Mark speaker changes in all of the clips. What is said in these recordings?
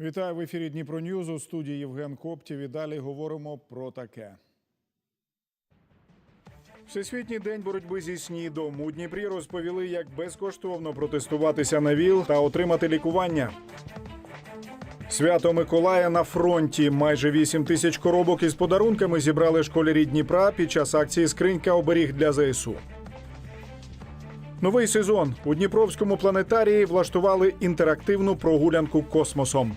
Speaker 1: Вітаю в ефірі Дніпро Ньюз у студії Євген Коптів. І далі говоримо про таке. Всесвітній день боротьби зі СНІДом у Дніпрі розповіли, як безкоштовно протестуватися на ВІЛ та отримати лікування. Свято Миколая на фронті. Майже 8 тисяч коробок із подарунками зібрали школярі Дніпра під час акції Скринька оберіг для ЗСУ. Новий сезон у Дніпровському планетарії влаштували інтерактивну прогулянку космосом.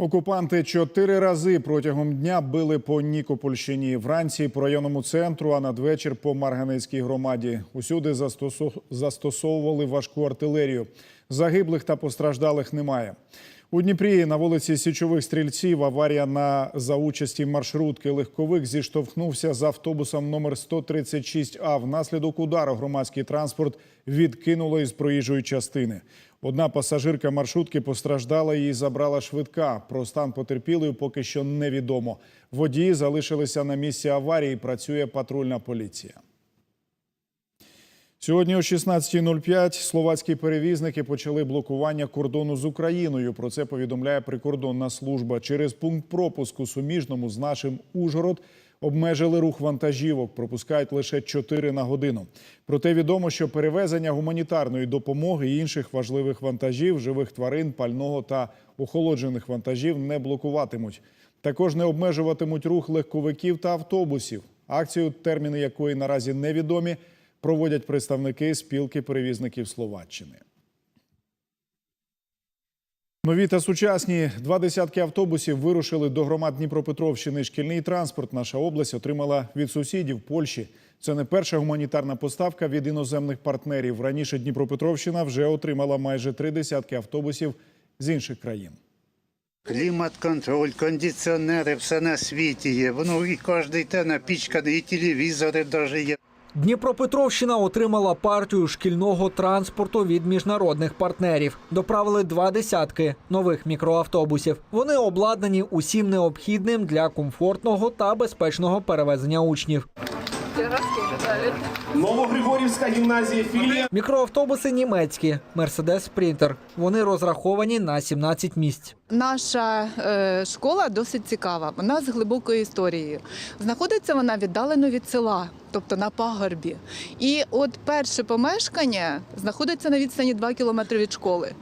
Speaker 1: Окупанти чотири рази протягом дня били по Нікопольщині. Вранці по районному центру, а надвечір по Марганецькій громаді. Усюди застосовували важку артилерію. Загиблих та постраждалих немає. У Дніпрі на вулиці Січових стрільців аварія на за участі маршрутки. Легковик зіштовхнувся з автобусом номер 136А. Внаслідок удару громадський транспорт відкинуло із проїжджої частини. Одна пасажирка маршрутки постраждала, її забрала швидка. Про стан потерпілої поки що невідомо. Водії залишилися на місці аварії. Працює патрульна поліція. Сьогодні о 16.05 словацькі перевізники почали блокування кордону з Україною. Про це повідомляє прикордонна служба. Через пункт пропуску суміжному з нашим Ужгород обмежили рух вантажівок. Пропускають лише 4 на годину. Проте відомо, що перевезення гуманітарної допомоги і інших важливих вантажів, живих тварин, пального та охолоджених вантажів не блокуватимуть. Також не обмежуватимуть рух легковиків та автобусів. Акцію, терміни якої наразі невідомі, проводять представники спілки перевізників Словаччини. Нові та сучасні два десятки автобусів вирушили до громад Дніпропетровщини. Шкільний транспорт наша область отримала від сусідів Польщі. Це не перша гуманітарна поставка від іноземних партнерів. Раніше Дніпропетровщина вже отримала майже три десятки автобусів з інших країн.
Speaker 2: Клімат-контроль, кондиціонери, все на світі є. Воно і кожен те напічканий, і телевізори навіть є.
Speaker 3: Дніпропетровщина отримала партію шкільного транспорту від міжнародних партнерів. Доправили два десятки нових мікроавтобусів. Вони обладнані усім необхідним для комфортного та безпечного перевезення учнів.
Speaker 4: Новогригорівська гімназія філія.
Speaker 3: Мікроавтобуси німецькі Mercedes Sprinter. Вони розраховані на 17 місць.
Speaker 5: Наша е, школа досить цікава. Вона з глибокою історією. Знаходиться вона віддалено від села, тобто на пагорбі. І от перше помешкання знаходиться на відстані 2 кілометри від школи.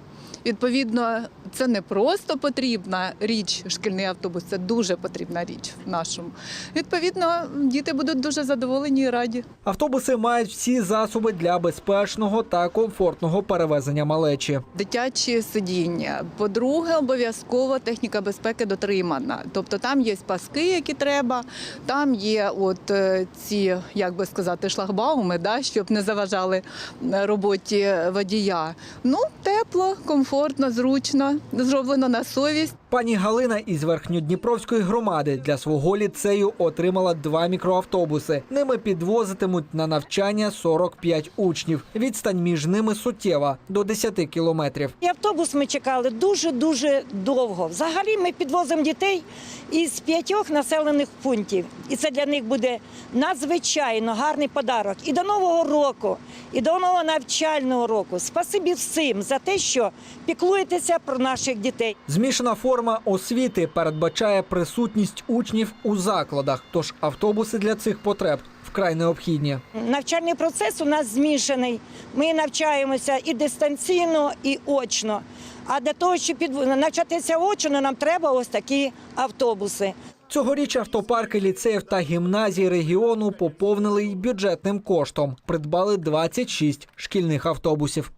Speaker 5: Відповідно, це не просто потрібна річ, шкільний автобус, це дуже потрібна річ в нашому. Відповідно, діти будуть дуже задоволені і раді.
Speaker 3: Автобуси мають всі засоби для безпечного та комфортного перевезення малечі.
Speaker 5: Дитячі сидіння. По-друге, обов'язково техніка безпеки дотримана. Тобто там є паски, які треба, там є от е, ці, як би сказати, шлагбауми, да, щоб не заважали е, роботі водія. Ну, тепло, комфортно, зручно, зроблено на совість.
Speaker 3: Пані Галина із Верхньодніпровської громади для свого ліцею отримала два мікроавтобуси. Ними підвозитимуть на навчання 45 учнів. Відстань між ними суттєва до 10 кілометрів.
Speaker 6: І автобус ми чекали дуже-дуже довго. Взагалі ми підвозимо дітей із п'ятьох населених пунктів. І це для них буде надзвичайно гарний подарок. І до Нового року, і до нового навчального року. Спасибі всім за те, що піклуєтеся про наших дітей.
Speaker 3: Змішана форма освіти передбачає присутність учнів у закладах, тож автобуси для цих потреб вкрай необхідні.
Speaker 6: Навчальний процес у нас змішаний. Ми навчаємося і дистанційно, і очно. А для того, щоб підв- навчатися очно, нам треба ось такі автобуси.
Speaker 3: Цьогоріч автопарки ліцеїв та гімназій регіону поповнили й бюджетним коштом. Придбали 26 шкільних автобусів.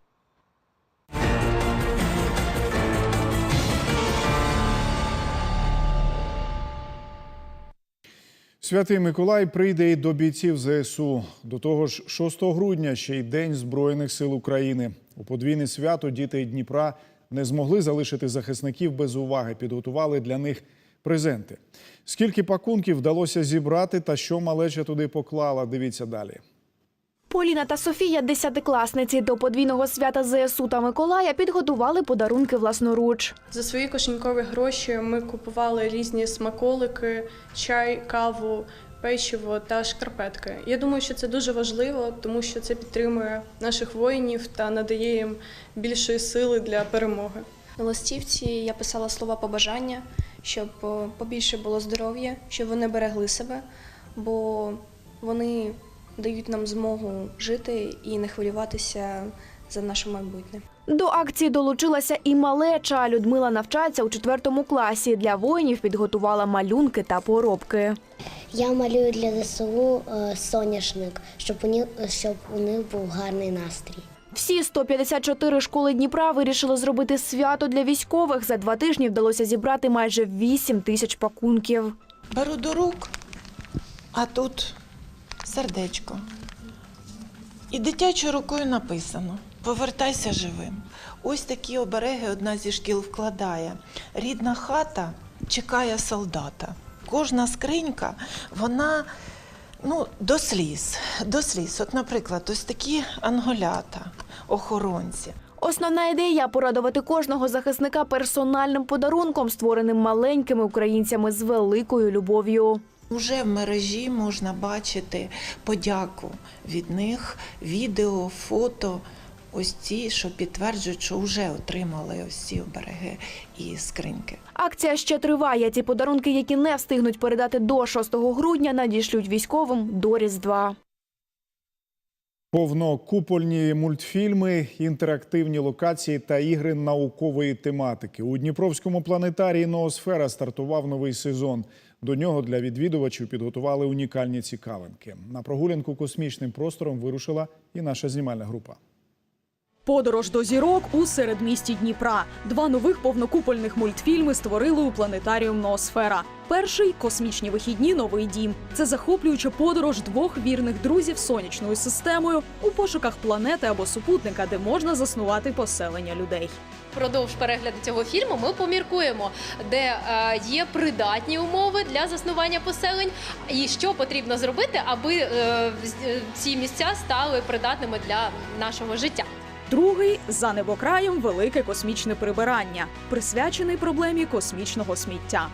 Speaker 1: Святий Миколай прийде і до бійців ЗСУ. До того ж, 6 грудня ще й День Збройних сил України. У подвійне свято діти Дніпра не змогли залишити захисників без уваги. Підготували для них презенти. Скільки пакунків вдалося зібрати та що малеча туди поклала? Дивіться далі.
Speaker 7: Поліна та Софія, десятикласниці, до подвійного свята ЗСУ та Миколая підготували подарунки власноруч.
Speaker 8: За свої кишенькові гроші ми купували різні смаколики, чай, каву, печиво та шкарпетки. Я думаю, що це дуже важливо, тому що це підтримує наших воїнів та надає їм більшої сили для перемоги.
Speaker 9: На листівці я писала слова побажання, щоб о, побільше було здоров'я, щоб вони берегли себе, бо вони дають нам змогу жити і не хвилюватися за наше майбутнє.
Speaker 7: До акції долучилася і малеча. Людмила навчається у четвертому класі. Для воїнів підготувала малюнки та поробки.
Speaker 10: Я малюю для ЗСУ е, соняшник, щоб у них, щоб у них був гарний настрій.
Speaker 7: Всі 154 школи Дніпра вирішили зробити свято для військових. За два тижні вдалося зібрати майже 8 тисяч пакунків.
Speaker 11: Беру до рук, а тут сердечко. І дитячою рукою написано: Повертайся живим. Ось такі обереги одна зі шкіл вкладає. Рідна хата чекає солдата. Кожна скринька, вона ну, до сліз. До сліз. От, наприклад, ось такі анголята, охоронці.
Speaker 7: Основна ідея порадувати кожного захисника персональним подарунком, створеним маленькими українцями з великою любов'ю.
Speaker 11: Уже в мережі можна бачити подяку від них, відео, фото. Ось ці, що підтверджують, що вже отримали ось ці обереги і скриньки.
Speaker 7: Акція ще триває. Ці подарунки, які не встигнуть передати до 6 грудня, надішлють військовим до Різдва.
Speaker 1: Повнокупольні мультфільми, інтерактивні локації та ігри наукової тематики. У Дніпровському планетарії Ноосфера стартував новий сезон. До нього для відвідувачів підготували унікальні цікавинки. На прогулянку космічним простором вирушила і наша знімальна група.
Speaker 12: Подорож до зірок у середмісті Дніпра. Два нових повнокупольних мультфільми створили у планетаріум Ноосфера. Перший космічні вихідні новий дім. Це захоплююча подорож двох вірних друзів сонячною системою у пошуках планети або супутника, де можна заснувати поселення людей.
Speaker 13: Впродовж перегляду цього фільму ми поміркуємо, де е, є придатні умови для заснування поселень, і що потрібно зробити, аби е, е, ці місця стали придатними для нашого життя.
Speaker 12: Другий за небокраєм велике космічне прибирання, присвячений проблемі космічного сміття.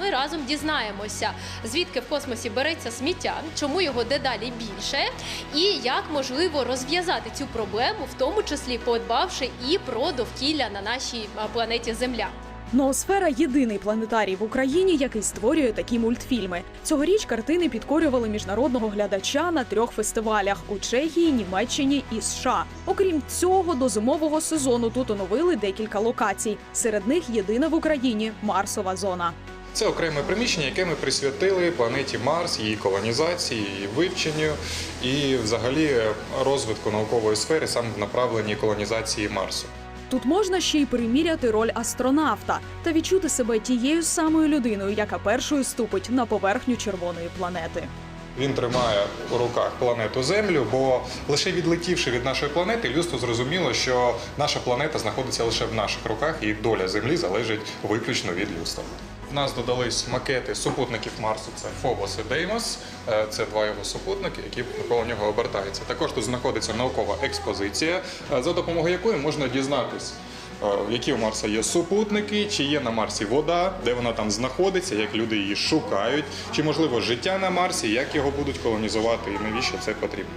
Speaker 13: Ми разом дізнаємося, звідки в космосі береться сміття, чому його дедалі більше, і як можливо розв'язати цю проблему, в тому числі подбавши і про довкілля на нашій планеті Земля.
Speaker 12: Ноосфера єдиний планетарій в Україні, який створює такі мультфільми. Цьогоріч картини підкорювали міжнародного глядача на трьох фестивалях у Чехії, Німеччині і США. Окрім цього, до зимового сезону тут оновили декілька локацій. Серед них єдина в Україні Марсова зона.
Speaker 14: Це окреме приміщення, яке ми присвятили планеті Марс, її колонізації, її вивченню і взагалі розвитку наукової сфери саме в направленні колонізації Марсу.
Speaker 12: Тут можна ще й приміряти роль астронавта та відчути себе тією самою людиною, яка першою ступить на поверхню червоної планети.
Speaker 14: Він тримає у руках планету Землю, бо лише відлетівши від нашої планети, людство зрозуміло, що наша планета знаходиться лише в наших руках, і доля Землі залежить виключно від людства. Нас додались макети супутників Марсу. Це Фобос і Деймос. Е, Це два його супутники, які навколо нього обертаються. Також тут знаходиться наукова експозиція, е, за допомогою якої можна дізнатись. е, Які у Марса є супутники, чи є на Марсі вода, де вона там знаходиться, як люди її шукають, чи можливо життя на Марсі, як його будуть колонізувати і навіщо це потрібно.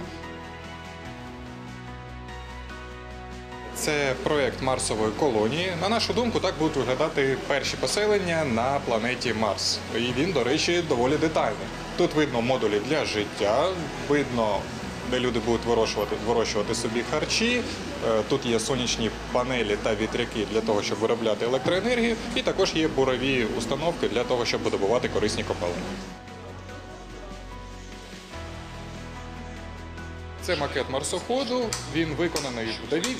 Speaker 14: Це проєкт Марсової колонії. На нашу думку, так будуть виглядати перші поселення на планеті Марс. І він, до речі, доволі детальний. Тут видно модулі для життя, видно, де люди будуть вирощувати, вирощувати собі харчі. Е, Тут є сонячні панелі та вітряки для того, щоб виробляти електроенергію, і також є бурові установки для того, щоб видобувати корисні копалини. Це макет марсоходу. Він виконаний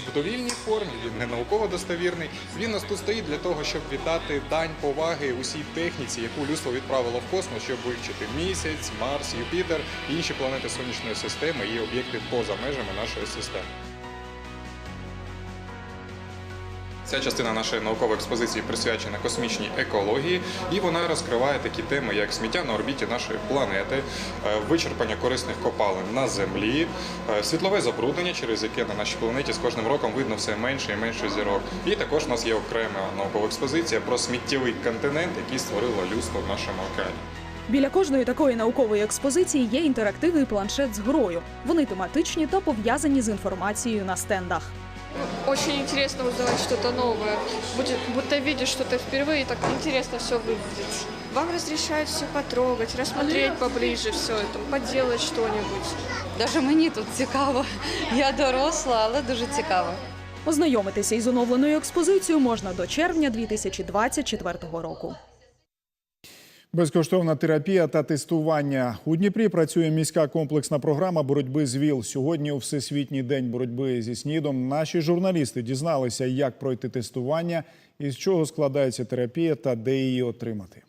Speaker 14: в довільній формі, він не науково достовірний. Він нас тут стоїть для того, щоб віддати дань поваги усій техніці, яку людство відправило в космос, щоб вивчити місяць, Марс, Юпітер, інші планети сонячної системи і об'єкти поза межами нашої системи. Ця частина нашої наукової експозиції присвячена космічній екології, і вона розкриває такі теми, як сміття на орбіті нашої планети, е, вичерпання корисних копалин на землі, е, світлове забруднення, через яке на нашій планеті з кожним роком видно все менше і менше зірок. І також у нас є окрема наукова експозиція про сміттєвий континент, який створило людство в нашому океані.
Speaker 12: Біля кожної такої наукової експозиції є інтерактивний планшет з грою. Вони тематичні та пов'язані з інформацією на стендах.
Speaker 8: Очень интересно узнавать что-то новое. Будет, будто видишь что-то впервые, так интересно все выглядит. Вам разрешают все потрогать, рассмотреть поближе все это, поделать что-нибудь.
Speaker 15: Даже мені тут цікаво. Я доросла, але дуже цікаво.
Speaker 12: Ознайомитися із оновленою експозицією можна до червня 2024 року.
Speaker 1: Безкоштовна терапія та тестування у Дніпрі працює міська комплексна програма боротьби з ВІЛ. Сьогодні, у всесвітній день боротьби зі снідом, наші журналісти дізналися, як пройти тестування, із чого складається терапія та де її отримати.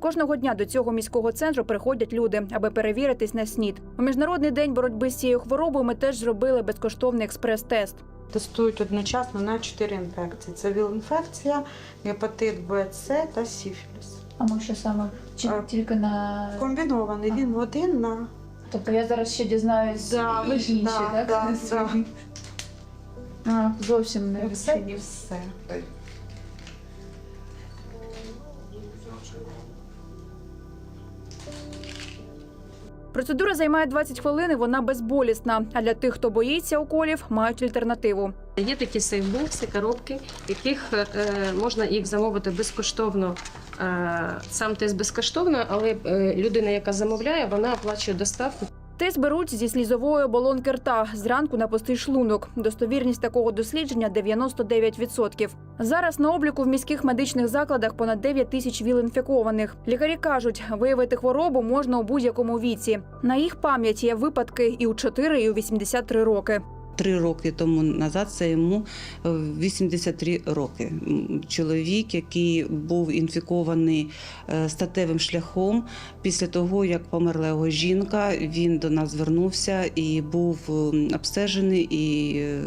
Speaker 16: Кожного дня до цього міського центру приходять люди, аби перевіритись на СНІД. У міжнародний день боротьби з цією хворобою ми теж зробили безкоштовний експрес-тест.
Speaker 17: Тестують одночасно на чотири інфекції: це ВІЛ-інфекція, гепатит Б, С та сіфіліс.
Speaker 18: А ми що саме? Чи
Speaker 17: А,
Speaker 18: тільки на.
Speaker 17: Комбінований він один на
Speaker 18: Тобто я зараз ще дізнаюсь
Speaker 17: Да,
Speaker 18: і інші,
Speaker 17: да,
Speaker 18: так?
Speaker 17: да, да.
Speaker 18: А, зовсім не
Speaker 17: все і все.
Speaker 16: Процедура займає 20 хвилин. і Вона безболісна. А для тих, хто боїться уколів, мають альтернативу.
Speaker 19: Є такі сейфбокси, коробки, яких е, можна їх замовити безкоштовно. Е, сам тест безкоштовно, але е, людина, яка замовляє, вона оплачує доставку.
Speaker 16: Тест беруть зі слізової оболонки рта зранку на пустий шлунок. Достовірність такого дослідження 99%. Зараз на обліку в міських медичних закладах понад 9 тисяч віл-інфікованих. Лікарі кажуть, виявити хворобу можна у будь-якому віці. На їх пам'яті є випадки і у 4, і у 83 роки.
Speaker 20: Три роки тому назад це йому е, 83 роки. Чоловік, який був інфікований е, статевим шляхом, після того як померла його жінка, він до нас звернувся і був обстежений, і е,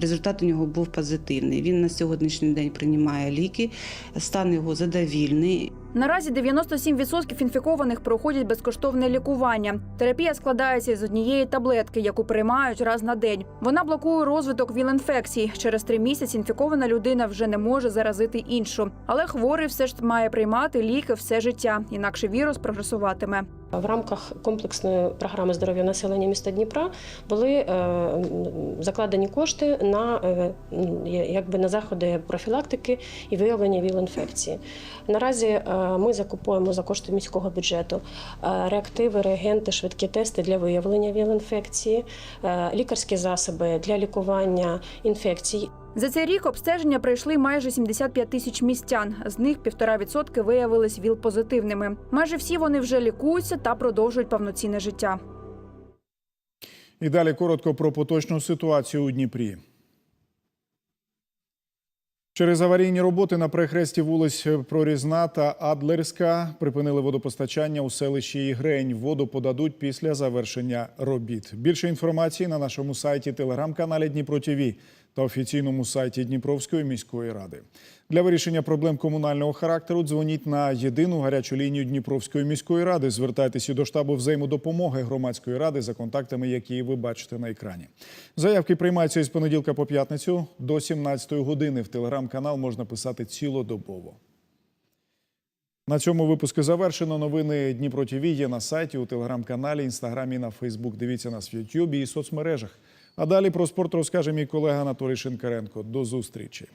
Speaker 20: результат у нього був позитивний. Він на сьогоднішній день приймає ліки, стан його задовільний.
Speaker 16: Наразі 97% інфікованих проходять безкоштовне лікування. Терапія складається з однієї таблетки, яку приймають раз на день. Вона блокує розвиток ВІЛ-інфекцій. Через три місяці інфікована людина вже не може заразити іншу. Але хворий все ж має приймати ліки все життя, інакше вірус прогресуватиме.
Speaker 19: В рамках комплексної програми здоров'я населення міста Дніпра були е, закладені кошти на, е, якби на заходи профілактики і виявлення ВІЛ-інфекції. Наразі е, ми закупуємо за кошти міського бюджету е, реактиви, реагенти, швидкі тести для виявлення ВІЛ-інфекції, лікарські засоби для лікування інфекцій.
Speaker 16: За цей рік обстеження пройшли майже 75 тисяч містян. З них півтора відсотки виявились ВІЛ-позитивними. Майже всі вони вже лікуються та продовжують повноцінне життя.
Speaker 1: І далі коротко про поточну ситуацію у Дніпрі. Через аварійні роботи на перехресті вулиць Прорізна та Адлерська припинили водопостачання у селищі Ігрень. Воду подадуть після завершення робіт. Більше інформації на нашому сайті, телеграм-каналі Дніпро ТІВІ та офіційному сайті Дніпровської міської ради. Для вирішення проблем комунального характеру дзвоніть на єдину гарячу лінію Дніпровської міської ради. Звертайтеся до штабу взаємодопомоги громадської ради за контактами, які ви бачите на екрані. Заявки приймаються із понеділка по п'ятницю до 17 години. В телеграм-канал можна писати цілодобово. На цьому випуску завершено. Новини Дніпро ТІВІ є на сайті, у телеграм-каналі, інстаграмі, на Фейсбук. Дивіться нас в Ютубі і соцмережах. А далі про спорт розкаже мій колега Анатолій Шинкаренко. До зустрічі.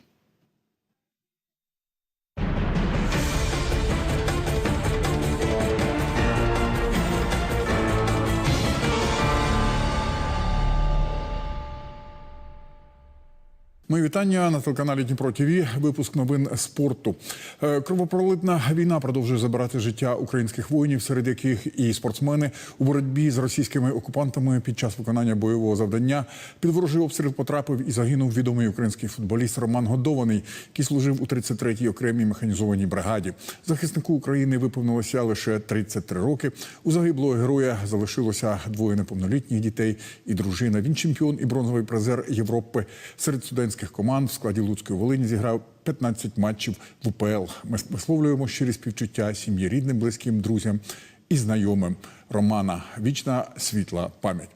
Speaker 21: Мої вітання на телеканалі Дніпро ТВ. Випуск новин спорту. Е, Кровопролитна війна продовжує забирати життя українських воїнів, серед яких і спортсмени у боротьбі з російськими окупантами під час виконання бойового завдання. Під ворожий обстріл потрапив і загинув відомий український футболіст Роман Годований, який служив у 33-й окремій механізованій бригаді. Захиснику України виповнилося лише 33 роки. У загиблого героя залишилося двоє неповнолітніх дітей і дружина. Він чемпіон і бронзовий призер Європи серед студентських команд в складі Луцької Волині зіграв 15 матчів в УПЛ. Ми висловлюємо щирі співчуття сім'ї рідним, близьким, друзям і знайомим. Романа. Вічна світла пам'ять.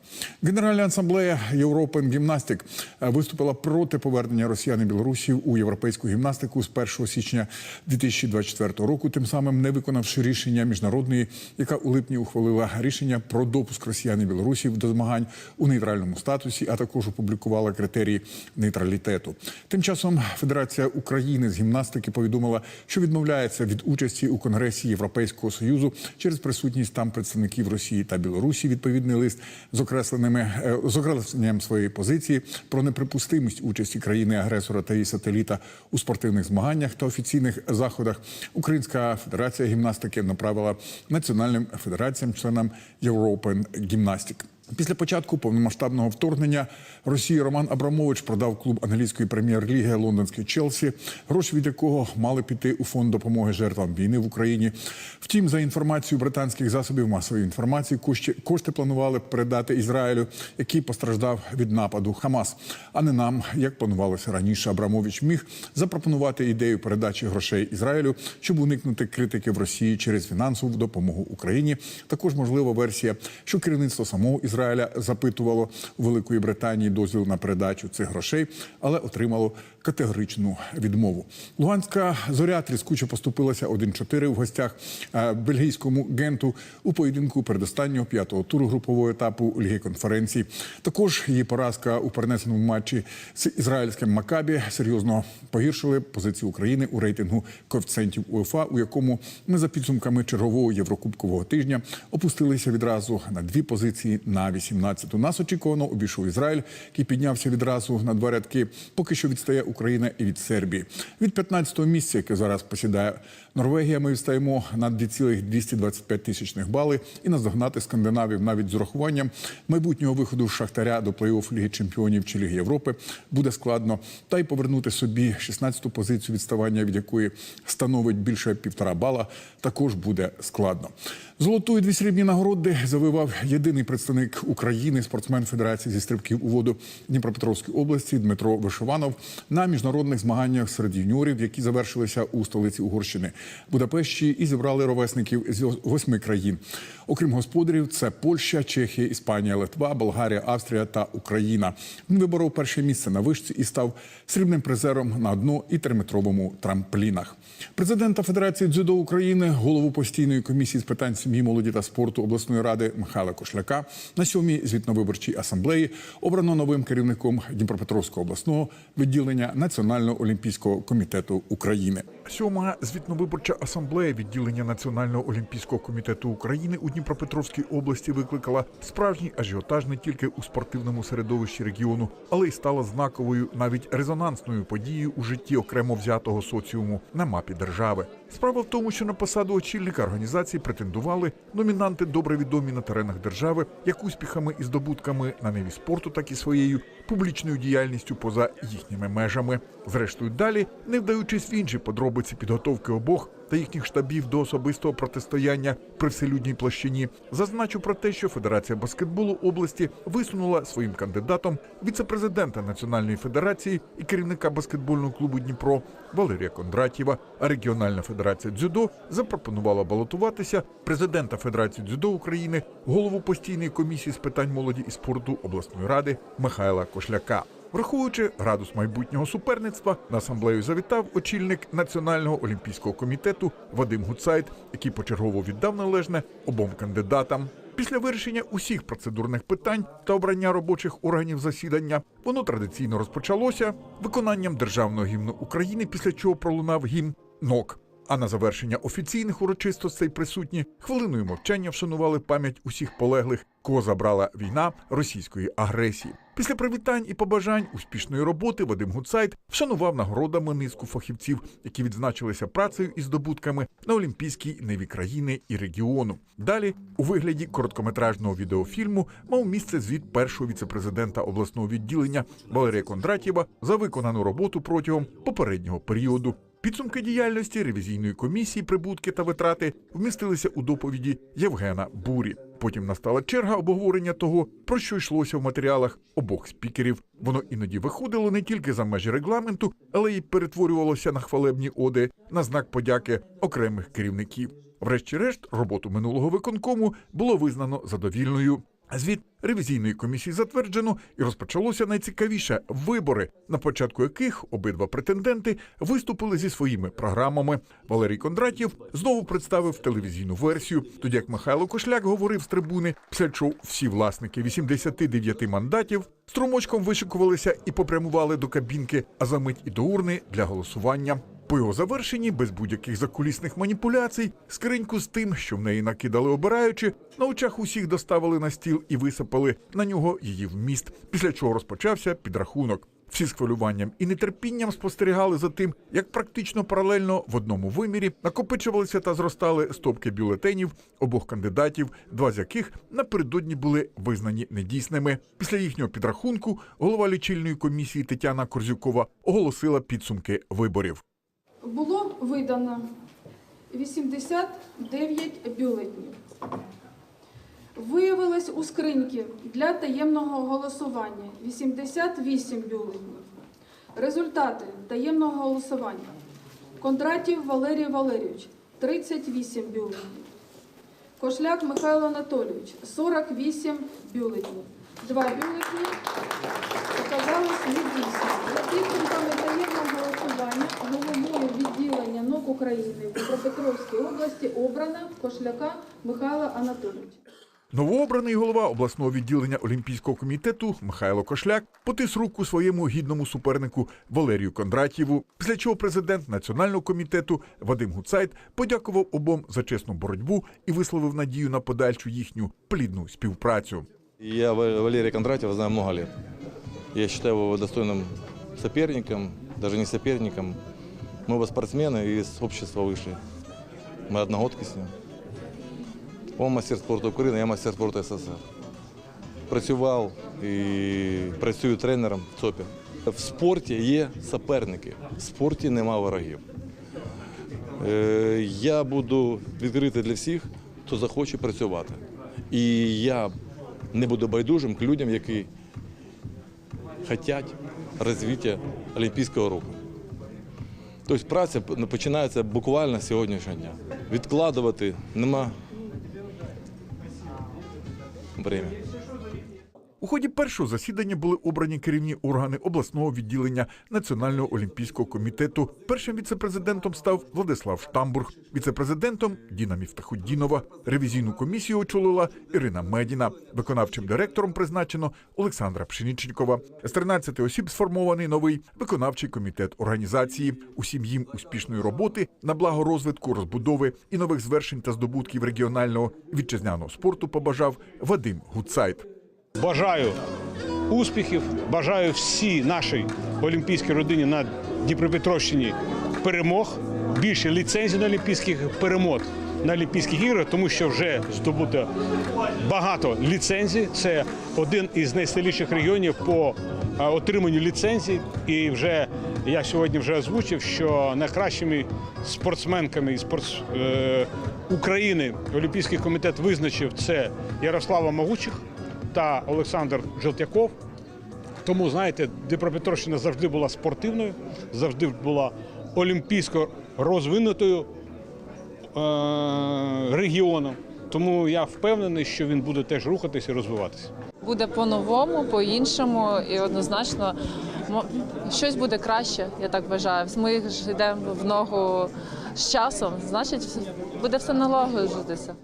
Speaker 21: Генеральна асамблея European е, виступила проти повернення росіян і білорусів у європейську гімнастику з 1 січня 2024 року, тим самим не виконавши рішення міжнародної, яка у липні ухвалила рішення про допуск росіян і білорусів до змагань у нейтральному статусі, а також опублікувала критерії нейтралітету. Тим часом Федерація України з гімнастики повідомила, що відмовляється від участі у конгресі Європейського союзу через присутність там представників Росії та Білорусі. Відповідний лист з окресленими е, з окресленням своєї позиції про неприпустимість участі країни-агресора та її сателіта у спортивних змаганнях та офіційних заходах. Українська федерація гімнастики направила національним федераціям, членам European Gymnastic. Після початку повномасштабного вторгнення Росії Роман Абрамович продав клуб англійської прем'єр-ліги лондонський Челсі, гроші від якого мали піти у фонд допомоги жертвам війни в Україні. Втім, за інформацією британських засобів масової інформації, кошти, кошти планували передати Ізраїлю, який постраждав від нападу Хамас, а не нам, як планувалося раніше. Абрамович міг запропонувати ідею передачі грошей Ізраїлю, щоб уникнути критики в Росії через фінансову допомогу Україні. Також можлива версія, що керівництво самого Ізраїля запитувало Великої Британії дозвіл на передачу цих грошей, але отримало категоричну відмову. Луганська зоря тріскуче поступилася 1-4 в гостях е, бельгійському генту у поєдинку передостаннього п'ятого туру групового етапу Ліги конференцій. Також її поразка у перенесеному матчі з ізраїльським Макабі серйозно погіршили позицію України у рейтингу коефіцієнтів УЄФА, у якому ми за підсумками чергового єврокубкового тижня опустилися відразу на дві позиції на 18-ту. Нас очікувано обійшов Ізраїль, який піднявся відразу на два рядки. Поки що відстає Україна і від Сербії. Від 15-го місця, яке зараз посідає Норвегія, ми відстаємо на 2,225 тисячних бали і наздогнати скандинавів навіть з урахуванням майбутнього виходу Шахтаря до плей-офф Ліги Чемпіонів чи Ліги Європи буде складно. Та й повернути собі 16-ту позицію відставання, від якої становить більше півтора бала, також буде складно. Золоту і дві срібні нагороди завивав єдиний представник України, спортсмен Федерації зі стрибків у воду Дніпропетровської області Дмитро Вишованов на міжнародних змаганнях серед юніорів, які завершилися у столиці Угорщини Будапешті, і зібрали ровесників з восьми країн. Окрім господарів, це Польща, Чехія, Іспанія, Литва, Болгарія, Австрія та Україна. Він виборов перше місце на вишці і став срібним призером на одно і триметровому трамплінах. Президента Федерації дзюдо України, голову постійної комісії з питань сім'ї, молоді та спорту обласної ради Михайла Кошляка на сьомій звітно-виборчій асамблеї обрано новим керівником Дніпропетровського обласного відділення Національного олімпійського комітету України. Сьома звітно-виборча асамблея відділення Національного олімпійського комітету України у Дніпропетровській області викликала справжній ажіотаж не тільки у спортивному середовищі регіону, але й стала знаковою, навіть резонансною подією у житті окремо взятого соціуму на мапі держави. Справа в тому, що на посаду очільника організації претендували номінанти добре відомі на теренах держави, як успіхами і здобутками на ниві спорту, так і своєю публічною діяльністю поза їхніми межами. Зрештою, далі, не вдаючись в інші подробиці підготовки обох та їхніх штабів до особистого протистояння при вселюдній площині, зазначу про те, що Федерація баскетболу області висунула своїм кандидатом віце-президента Національної федерації і керівника баскетбольного клубу Дніпро Валерія Кондратєва. А регіональна федерація дзюдо запропонувала балотуватися президента Федерації дзюдо України, голову постійної комісії з питань молоді і спорту обласної ради Михайла Кошляка. Враховуючи градус майбутнього суперництва, на асамблею завітав очільник Національного олімпійського комітету Вадим Гуцайт, який почергово віддав належне обом кандидатам. Після вирішення усіх процедурних питань та обрання робочих органів засідання воно традиційно розпочалося виконанням державного гімну України, після чого пролунав гімн НОК. А на завершення офіційних урочистостей присутні хвилиною мовчання вшанували пам'ять усіх полеглих, кого забрала війна російської агресії. Після привітань і побажань успішної роботи Вадим Гуцайт вшанував нагородами низку фахівців, які відзначилися працею і здобутками на олімпійській ниві країни і регіону. Далі, у вигляді короткометражного відеофільму, мав місце звіт першого віцепрезидента обласного відділення Валерія Кондратєва за виконану роботу протягом попереднього періоду. Підсумки діяльності ревізійної комісії, прибутки та витрати вмістилися у доповіді Євгена Бурі. Потім настала черга обговорення того, про що йшлося в матеріалах обох спікерів. Воно іноді виходило не тільки за межі регламенту, але й перетворювалося на хвалебні оди на знак подяки окремих керівників. Врешті-решт, роботу минулого виконкому було визнано задовільною. Звіт ревізійної комісії затверджено і розпочалося найцікавіше вибори, на початку яких обидва претенденти виступили зі своїми програмами. Валерій Кондратєв знову представив телевізійну версію, тоді як Михайло Кошляк говорив з трибуни, після всі власники 89 мандатів струмочком вишикувалися і попрямували до кабінки, а за мить і до урни для голосування. По його завершенні, без будь-яких закулісних маніпуляцій, скриньку з тим, що в неї накидали обираючи, на очах усіх доставили на стіл і висипали на нього її вміст, після чого розпочався підрахунок. Всі з хвилюванням і нетерпінням спостерігали за тим, як практично паралельно в одному вимірі накопичувалися та зростали стопки бюлетенів обох кандидатів, два з яких напередодні були визнані недійсними. Після їхнього підрахунку голова лічильної комісії Тетяна Корзюкова оголосила підсумки виборів.
Speaker 22: Було видано 89 бюлетнів. Виявилось у скриньки для таємного голосування 88 бюлетнів. Результати таємного голосування. Кондратів Валерій Валерійович 38 бюлетнів. Кошляк Михайло Анатолійович 48 бюлетнів. Два бюлетні оказались недійсними. За підсумками таємного голосування НОК України в Дніпропетровській області обрана Кошляка Михайла Анатолійовича.
Speaker 21: Новообраний голова обласного відділення Олімпійського комітету Михайло Кошляк потис руку своєму гідному супернику Валерію Кондратєву. Після чого президент національного комітету Вадим Гуцайт подякував обом за чесну боротьбу і висловив надію на подальшу їхню плідну співпрацю.
Speaker 23: Я Ва- Валерия знаю много лет. Я считаю его достойным соперником, даже не соперником. Мы оба спортсмены и из общества вышли. Мы одногодки с ним. Он мастер спорту України, я мастер спорту СССР. Працював і працюю тренером в ЦОПі. В спорті є суперники, в спорті нема ворогів. Е, Я буду відкритий для всіх, хто захоче працювати. І я не буду байдужим к людям, які хочуть розвиття Олімпійського руху. Тобто праця починається буквально сьогоднішнього дня. Відкладувати нема времени.
Speaker 21: У ході першого засідання були обрані керівні органи обласного відділення Національного олімпійського комітету. Першим віцепрезидентом став Владислав Штамбург, віцепрезидентом Діна Міфтахуддінова. Ревізійну комісію очолила Ірина Медіна. Виконавчим директором призначено Олександра Пшеніченкова. З 13 осіб сформований новий виконавчий комітет організації. Усім їм успішної роботи на благо розвитку, розбудови і нових звершень та здобутків регіонального вітчизняного спорту побажав Вадим Гуцайт.
Speaker 24: Бажаю успіхів, бажаю всій нашій олімпійській родині на Дніпропетровщині перемог, більше ліцензій на олімпійських перемог на Олімпійських іграх, тому що вже здобуто багато ліцензій. Це один із найсильніших регіонів по отриманню ліцензій. І вже я сьогодні вже озвучив, що найкращими спортсменками і спортс... е, України Олімпійський комітет визначив це Ярослава Могучих та Олександр Желтяков. Тому, знаєте, Дніпропетровщина завжди була спортивною, завжди була олімпійсько розвинутою е- регіоном. Тому я впевнений, що він буде теж рухатися і розвиватися.
Speaker 25: Буде по-новому, по-іншому і однозначно щось буде краще, я так вважаю. Ми ж йдемо в ногу з часом, значить, буде все налагоджуватися.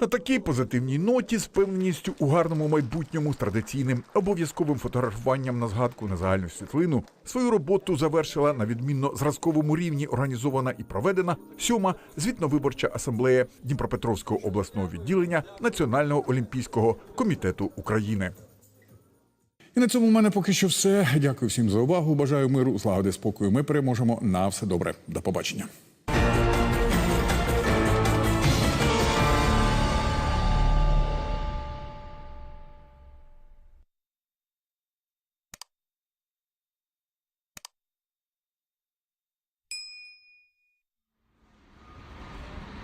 Speaker 21: На такій позитивній ноті з певністю у гарному майбутньому з традиційним обов'язковим фотографуванням на згадку на загальну світлину свою роботу завершила на відмінно зразковому рівні організована і проведена сьома звітно-виборча асамблея Дніпропетровського обласного відділення Національного олімпійського комітету України. І на цьому в мене поки що все. Дякую всім за увагу. Бажаю миру, злагоди, спокою. Ми переможемо. На все добре. До побачення.